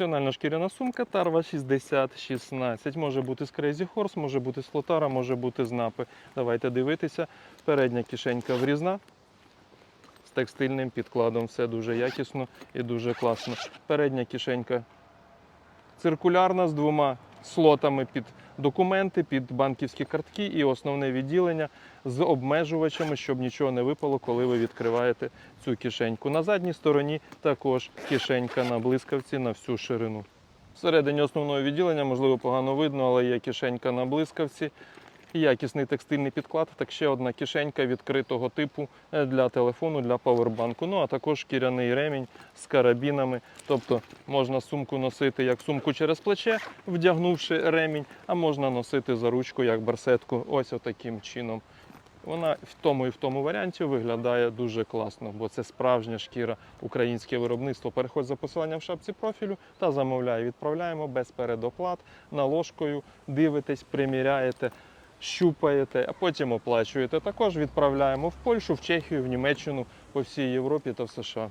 Функціональна шкіряна сумка Tarva 6016. Може бути з Crazy Horse, може бути з Флотара, може бути з напи. Давайте дивитися. Передня кишенька врізна. З текстильним підкладом все дуже якісно і дуже класно. Передня кишенька циркулярна з двома слотами під документи, під банківські картки і основне відділення з обмежувачами, щоб нічого не випало, коли ви відкриваєте цю кишеньку. На задній стороні також кишенька на блискавці на всю ширину. Всередині основного відділення, можливо, погано видно, але є кишенька на блискавці. Якісний текстильний підклад, так ще одна кишенька відкритого типу е, для телефону, для павербанку. Ну а також шкіряний ремінь з карабінами. Тобто можна сумку носити як сумку через плече, вдягнувши ремінь, а можна носити за ручку як барсетку. Ось отаким чином. Вона в тому і в тому варіанті виглядає дуже класно, бо це справжня шкіра, українське виробництво. Переходь за посиланням в шапці профілю та замовляй. Відправляємо без передоплат, наложкою, дивитесь, приміряєте, щупаєте, а потім оплачуєте. Також відправляємо в Польщу, в Чехію, в Німеччину, по всій Європі та в США.